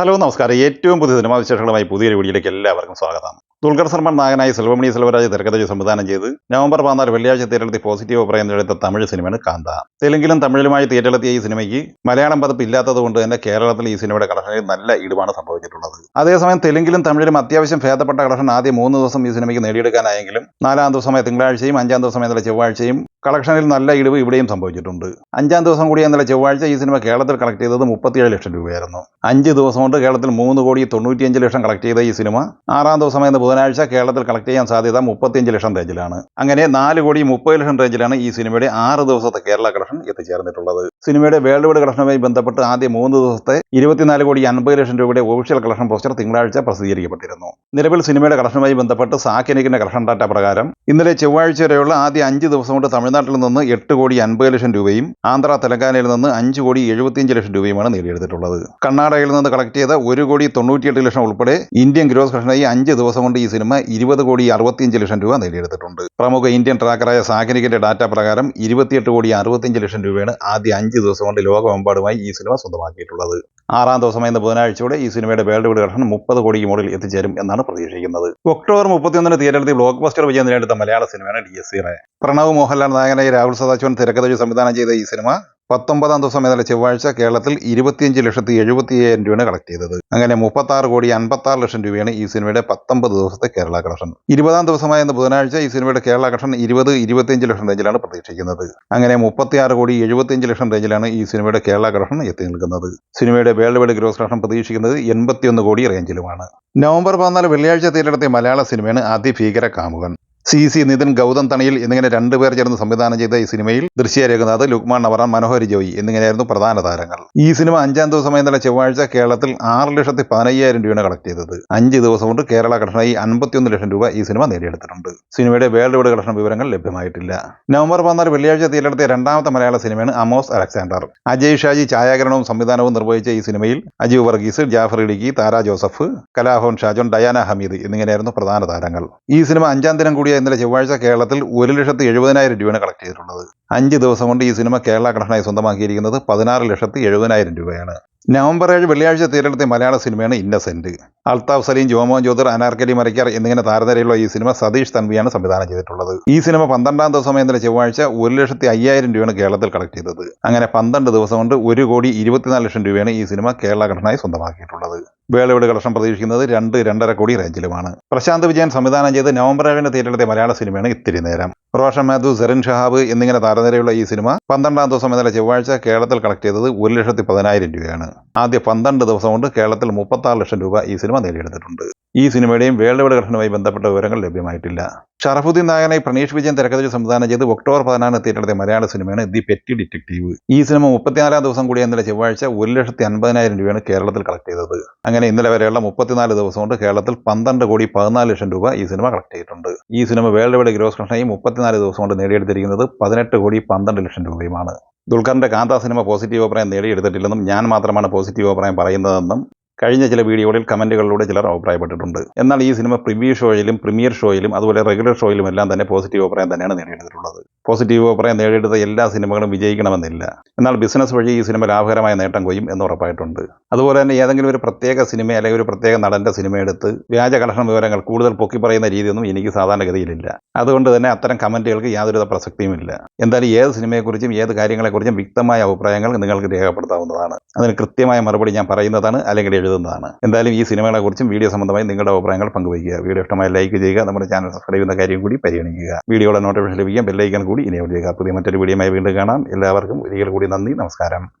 Hello നമസ്കാരം. ഏറ്റവും പുതിയ സിനിമാ വിശേഷങ്ങളുമായി പുതിയൊരു വീഡിയോയിലേക്ക് എല്ലാവർക്കും സ്വാഗതം. ദുൽഖർ സൽമാൻ നായകനായി സെൽവമണി സെൽവരാജ് തിരക്കഥ സംവിധാനം ചെയ്ത് നവംബർ പതിനാല് വെള്ളിയാഴ്ച തിയേറ്ററിലെത്തി പോസിറ്റീവ് അഭിപ്രായം എടുത്ത തമിഴ് സിനിമയാണ് കാന്ത. തെലുങ്കിലും തമിഴിലുമായി തിയേറ്ററിലെത്തിയ ഈ സിനിമയ്ക്ക് മലയാളം പതിപ്പ് ഇല്ലാത്തത് കൊണ്ട് തന്നെ കേരളത്തിൽ ഈ സിനിമയുടെ കളക്ഷനിൽ നല്ല ഇടിവാണ് സംഭവിച്ചിട്ടുള്ളത്. അതേസമയം തെലുങ്കിലും തമിഴിലും അത്യാവശ്യം ഭേദപ്പെട്ട കളക്ഷൻ ആദ്യം മൂന്ന് ദിവസം ഈ സിനിമയ്ക്ക് നേടിയെടുക്കാനായെങ്കിലും നാലാം ദിവസമായ തിങ്കളാഴ്ചയും അഞ്ചാം ദിവസമായ ഇന്നലെ ചൊവ്വാഴ്ചയും കളക്ഷനിൽ നല്ല ഇടിവ് ഇവിടെയും സംഭവിച്ചിട്ടുണ്ട്. അഞ്ചാം ദിവസം കൂടി ഇന്നലെ ചൊവ്വാഴ്ച ഈ സിനിമ കേരളത്തിൽ കളക്ട് ചെയ്തത് മുപ്പത്തിയേഴ് ലക്ഷം രൂപയായിരുന്നു. അഞ്ച് ദിവസം കൊണ്ട് കേരളത്തിൽ മൂന്ന് കോടി തൊണ്ണൂറ്റിയഞ്ച് ലക്ഷം കളക്ട് ചെയ്ത ഈ സിനിമ ആറാം എന്ന ബുധനാഴ്ച കേരളത്തിൽ കളക്ട് ചെയ്യാൻ സാധ്യത മുപ്പത്തിയഞ്ച് ലക്ഷം റേഞ്ചിലാണ് അങ്ങനെ നാല് കോടി മുപ്പത് ലക്ഷം റേഞ്ചിലാണ് ഈ സിനിമയുടെ ആറ് ദിവസത്തെ കേരള കളക്ഷൻ എത്തിച്ചേർന്നിട്ടുള്ളത്. സിനിമയുടെ വേൾഡ് വൈഡ് കളക്ഷനുമായി ബന്ധപ്പെട്ട് ആദ്യ മൂന്ന് ദിവസത്തെ ഇരുപത്തിനാല് കോടി അൻപത് ലക്ഷം രൂപയുടെ ഒഫീഷ്യൽ കളക്ഷൻ പോസ്റ്റർ തിങ്കളാഴ്ച പ്രസിദ്ധീകരിക്കപ്പെട്ടിരുന്നു. നിലവിൽ സിനിമയുടെ കളക്ഷനുമായി ബന്ധപ്പെട്ട് സാക്കിനിക്കിന്റെ കളക്ഷൻ ഡാറ്റ പ്രകാരം ഇന്നലെ ചൊവ്വാഴ്ച വരെയുള്ള ആദ്യ അഞ്ച് ദിവസം കൊണ്ട് തമിഴ്നാട്ടിൽ നിന്ന് എട്ട് കോടി അൻപത് ലക്ഷം രൂപയും ആന്ധ്ര തെലങ്കാനയിൽ നിന്ന് അഞ്ച് കോടി എഴുപത്തിയഞ്ച് ലക്ഷം രൂപയുമാണ് നേടിയെടുത്തിട്ടുള്ളത്. കർണാടകയിൽ നിന്ന് കളക്ട് ചെയ്ത ഒരു കോടി തൊണ്ണൂറ്റിയെട്ട് ലക്ഷം ഉൾപ്പെടെ ഇന്ത്യൻ ഗ്രോസ് കളക്ഷനായി അഞ്ച് ദിവസം കൊണ്ട് ഈ സിനിമ ഇരുപത് കോടി അറുപത്തിയഞ്ച് ലക്ഷം രൂപ നേടിയെടുത്തിട്ടുണ്ട്. പ്രമുഖ ഇന്ത്യൻ ട്രാക്കറായ സാക്കിനിക്കിന്റെ ഡാറ്റ പ്രകാരം ഇരുപത്തിയെട്ട് കോടി അറുപത്തിയഞ്ച് ലക്ഷം രൂപയാണ് ആദ്യ അഞ്ച് ദിവസം കൊണ്ട് ലോകമെമ്പാടുമായി ഈ സിനിമ സ്വന്തമാക്കിയിട്ടുള്ളത്. ആറാം ദിവസം ഇന്ന് ബുധനാഴ്ചയോടെ ഈ സിനിമയുടെ വേൾഡ് വൈഡ് കളക്ഷൻ മുപ്പത് കോടിക്ക് മുകളിൽ എത്തിച്ചേരും എന്നാണ് പ്രതീക്ഷിക്കുന്നത്. ഒക്ടോബർ മുപ്പത്തിയൊന്നിന് തിയേറ്ററിൽ ബ്ലോക്ക് ബസ്റ്റർ വിജയം നേടുന്ന മലയാള സിനിമയാണ് ഡി എസ് സിറെ പ്രണവ് മോഹൻലാൽ നായകനായി രാഹുൽ സദാശിവൻ തിരക്കഥ സംവിധാനം ചെയ്ത ഈ സിനിമ പത്തൊമ്പതാം ദിവസം ഇന്നലെ ചൊവ്വാഴ്ച കേരളത്തിൽ ഇരുപത്തിയഞ്ച് ലക്ഷത്തി എഴുപത്തി അയ്യായിരം രൂപയാണ് കളക്ട് ചെയ്തത്. അങ്ങനെ മുപ്പത്തി ആറ് കോടി അൻപത്തി ആറ് ലക്ഷം രൂപയാണ് ഈ സിനിമയുടെ പത്തൊമ്പത് ദിവസത്തെ കേരള കളക്ഷൻ ഇരുപതാം ദിവസമായ ബുധനാഴ്ച ഈ സിനിമയുടെ കേരള കളക്ഷൻ ഇരുപത് ഇരുപത്തിയഞ്ച് ലക്ഷം റേഞ്ചിലാണ് പ്രതീക്ഷിക്കുന്നത്. അങ്ങനെ മുപ്പത്തിയാറ് കോടി എഴുപത്തിയഞ്ച് ലക്ഷം റേഞ്ചിലാണ് ഈ സിനിമയുടെ കേരള കളക്ഷൻ എത്തി നിൽക്കുന്നത്. സിനിമയുടെ വേൾഡ് വൈഡ് ഗ്രോസ് കളക്ഷൻ പ്രതീക്ഷിക്കുന്നത് എൺപത്തിയൊന്ന് കോടി റേഞ്ചിലുമാണ് നവംബർ പതിനാല് വെള്ളിയാഴ്ച തീരടത്തിയ മലയാള സിനിമയാണ് അതിഭീകര കാമുകൻ. സി സി നിതിൻ ഗൗതം തണിയിൽ എന്നിങ്ങനെ രണ്ടുപേർ ചേർന്ന് സംവിധാനം ചെയ്ത ഈ സിനിമയിൽ ദൃശ്യ രഘുനാഥ് ലുക്മാൻ നവറാൻ മനോഹരി ജോയി എന്നിങ്ങനെയായിരുന്നു പ്രധാന താരങ്ങൾ. ഈ സിനിമ അഞ്ചാം ദിവസം ഇന്നലെ ചൊവ്വാഴ്ച കേരളത്തിൽ ആറ് ലക്ഷത്തി പതിനയ്യായിരം രൂപയാണ് കളക്ട് ചെയ്തത്. അഞ്ച് ദിവസം കൊണ്ട് കേരള കളക്ഷനായി അൻപത്തിയൊന്ന് ലക്ഷം രൂപ ഈ സിനിമ നേടിയെടുത്തിട്ടുണ്ട്. സിനിമയുടെ വേൾഡ് വൈഡ് കളക്ഷൻ വിവരങ്ങൾ ലഭ്യമായിട്ടില്ല. നവംബർ പതിനാറ് വെള്ളിയാഴ്ച തീരെടുത്ത രണ്ടാമത്തെ മലയാള സിനിമയാണ് അമോസ് അലക്സാണ്ടർ. അജയ് ഷാജി ഛായാഗ്രഹണവും സംവിധാനവും നിർവഹിച്ച ഈ സിനിമയിൽ അജീവ് വർഗീസ് ജാഫർ ഇടുക്കി താര ജോസഫ് കലാഭവൻ ഷാജോൺ ഡയാന ഹമീദ് എന്നിങ്ങനെയായിരുന്നു പ്രധാന താരങ്ങൾ. ഈ സിനിമ അഞ്ചാം ദിനം കൂടിയ ഇന്നലെ ചൊവ്വാഴ്ച കേരളത്തിൽ ഒരു ലക്ഷത്തി എഴുപതിനായിരം രൂപയാണ് കളക്ട് ചെയ്തിട്ടുള്ളത്. അഞ്ച് ദിവസം കൊണ്ട് ഈ സിനിമ കേരള കളക്ഷനായി സ്വന്തമാക്കിയിരിക്കുന്നത് പതിനാറ് ലക്ഷത്തി എഴുപതിനായിരം രൂപയാണ്. നവംബർ ഏഴ് വെള്ളിയാഴ്ച തീരെടുത്ത മലയാള സിനിമയാണ് ഇന്നസെന്റ് അൽതാഫ് സലീം ജോമോൻ ജ്യോതിർ അനാർക്കലി മരക്കാർ എന്നിങ്ങനെ താരനിരയുള്ള ഈ സിനിമ സതീഷ് തൻവിയാണ് സംവിധാനം ചെയ്തിട്ടുള്ളത്. ഈ സിനിമ പന്ത്രണ്ടാം ദിവസം ഇന്നലെ ചൊവ്വാഴ്ച ഒരു ലക്ഷത്തി അയ്യായിരം രൂപയാണ് കേരളത്തിൽ കളക്ട് ചെയ്തത്. അങ്ങനെ പന്ത്രണ്ട് ദിവസം കൊണ്ട് ഒരു കോടി ഇരുപത്തിനാല് ലക്ഷം രൂപയാണ് ഈ സിനിമ കേരള കടനായി സ്വന്തമാക്കിയിട്ടുള്ളത്. വേളയുടെ കളക്ഷൻ പ്രതീക്ഷിക്കുന്നത്. രണ്ട് രണ്ടര കോടി റേഞ്ചിലുമാണ്. പ്രശാന്ത് വിജയൻ സംവിധാനം ചെയ്ത് നവംബർ ഏഴിന് തീരെടുത്ത മലയാള സിനിമയാണ് ഇത്തിരി നേരം. റോഷൻ മാധു സെറിൻ ഷഹാബ് എന്നിങ്ങനെ താരനിരയുള്ള ഈ സിനിമ പന്ത്രണ്ടാം ദിവസം ഇന്നലെ ചൊവ്വാഴ്ച കേരളത്തിൽ കളക്ട് ചെയ്തത് ഒരു ലക്ഷത്തി പതിനായിരം രൂപയാണ്. ആദ്യ പന്ത്രണ്ട് ദിവസം കൊണ്ട് കേരളത്തിൽ മുപ്പത്താറ് ലക്ഷം രൂപ ഈ സിനിമ നേടിയെടുത്തിട്ടുണ്ട്. ഈ സിനിമയുടെയും വേൾഡ് വൈഡ് കളക്ഷനുമായി ബന്ധപ്പെട്ട വിവരങ്ങൾ ലഭ്യമായിട്ടില്ല. ഷറഫുദ്ദീൻ നായകനായി പ്രണീഷ് വിജയൻ തിരക്കഥ സംവിധാനം ചെയ്ത് ഒക്ടോബർ പതിനാറിന് എത്തിയിട്ടെടുത്ത മലയാള സിനിമയാണ് ദി പെറ്റി ഡിറ്റക്റ്റീവ്. ഈ സിനിമ മുപ്പത്തിനാലാം ദിവസം കൂടി ഇന്നലെ ചൊവ്വാഴ്ച ഒരു ലക്ഷത്തി അൻപതിനായിരം രൂപയാണ് കേരളത്തിൽ കളക്ട് ചെയ്തത്. അങ്ങനെ ഇന്നലെ വരെയുള്ള മുപ്പത്തിനാല് ദിവസം കൊണ്ട് കേരളത്തിൽ പന്ത്രണ്ട് കോടി പതിനാല് ലക്ഷം രൂപ ഈ സിനിമ കളക്ട് ചെയ്തിട്ടുണ്ട്. ഈ സിനിമ വേൾഡ് വൈഡ് ഗ്രോസ് കളക്ഷനായി മുപ്പത്തിനാല് ദിവസം കൊണ്ട് നേടിയെടുത്തിരിക്കുന്നത് പതിനെട്ട് കോടി പന്ത്രണ്ട് ലക്ഷം രൂപയുമാണ്. ദുൽഖറിന്റെ കാന്ത സിനിമ പോസിറ്റീവ് അഭിപ്രായം നേടിയെടുത്തിട്ടില്ലെന്നും ഞാൻ മാത്രമാണ് പോസിറ്റീവ് അഭിപ്രായം പറയുന്നതെന്നും കഴിഞ്ഞ ചില വീഡിയോകളിൽ കമന്റുകളിലൂടെ ചിലർ അഭിപ്രായപ്പെട്ടിട്ടുണ്ട്. എന്നാൽ ഈ സിനിമ പ്രിവ്യൂ ഷോയിലും പ്രീമിയർ ഷോയിലും അതുപോലെ റെഗുലർ ഷോയിലും എല്ലാം തന്നെ പോസിറ്റീവ് അഭിപ്രായം തന്നെയാണ് നേടിയെടുത്തിട്ടുള്ളത്. പോസിറ്റീവ് അഭിപ്രായം നേടിയെടുത്ത എല്ലാ സിനിമകളും വിജയിക്കണമെന്നില്ല. എന്നാൽ ബിസിനസ് വഴി ഈ സിനിമ ലാഭകരമായ നേട്ടം കൊയ്യും എന്ന് ഉറപ്പായിട്ടുണ്ട്. അതുപോലെ തന്നെ ഏതെങ്കിലും ഒരു പ്രത്യേക സിനിമ അല്ലെങ്കിൽ ഒരു പ്രത്യേക നടന്റെ സിനിമ എടുത്ത് വ്യാജ കലഷണ വിവരങ്ങൾ കൂടുതൽ പൊക്കി പറയുന്ന രീതിയൊന്നും എനിക്ക് സാധാരണഗതിയിലില്ല. അതുകൊണ്ട് തന്നെ അത്തരം കമന്റുകൾക്ക് യാതൊരുവിധ പ്രസക്തിയുമില്ല. എന്തായാലും ഏത് സിനിമയെക്കുറിച്ചും ഏത് കാര്യങ്ങളെക്കുറിച്ചും വ്യക്തമായ അഭിപ്രായങ്ങൾ നിങ്ങൾക്ക് രേഖപ്പെടുത്താവുന്നതാണ്. അതിന് കൃത്യമായ മറുപടി ഞാൻ പറയുന്നതാണ് അല്ലെങ്കിൽ എഴുതുന്നതാണ്. എന്തായാലും ഈ സിനിമകളെക്കുറിച്ചും വീഡിയോ സംബന്ധമായി നിങ്ങളുടെ അഭിപ്രായങ്ങൾ പങ്കുവയ്ക്കുക. വീഡിയോ ഇഷ്ടമായി ലൈക്ക് ചെയ്യുക. നമ്മുടെ ചാനൽ സബ്സ്ക്രൈബ് ചെയ്യുന്ന കാര്യം കൂടി പരിഗണിക്കുക. വീഡിയോയുടെ നോട്ടിഫിക്കേഷൻ ലഭിക്കാൻ ബെല്ലൈക്കൻ കൂടി ഇനി ഒരു പുതിയ മറ്റൊരു വീഡിയോയുമായി വീണ്ടും കാണാം. എല്ലാവർക്കും ഒരിക്കൽ കൂടി നന്ദി നമസ്കാരം.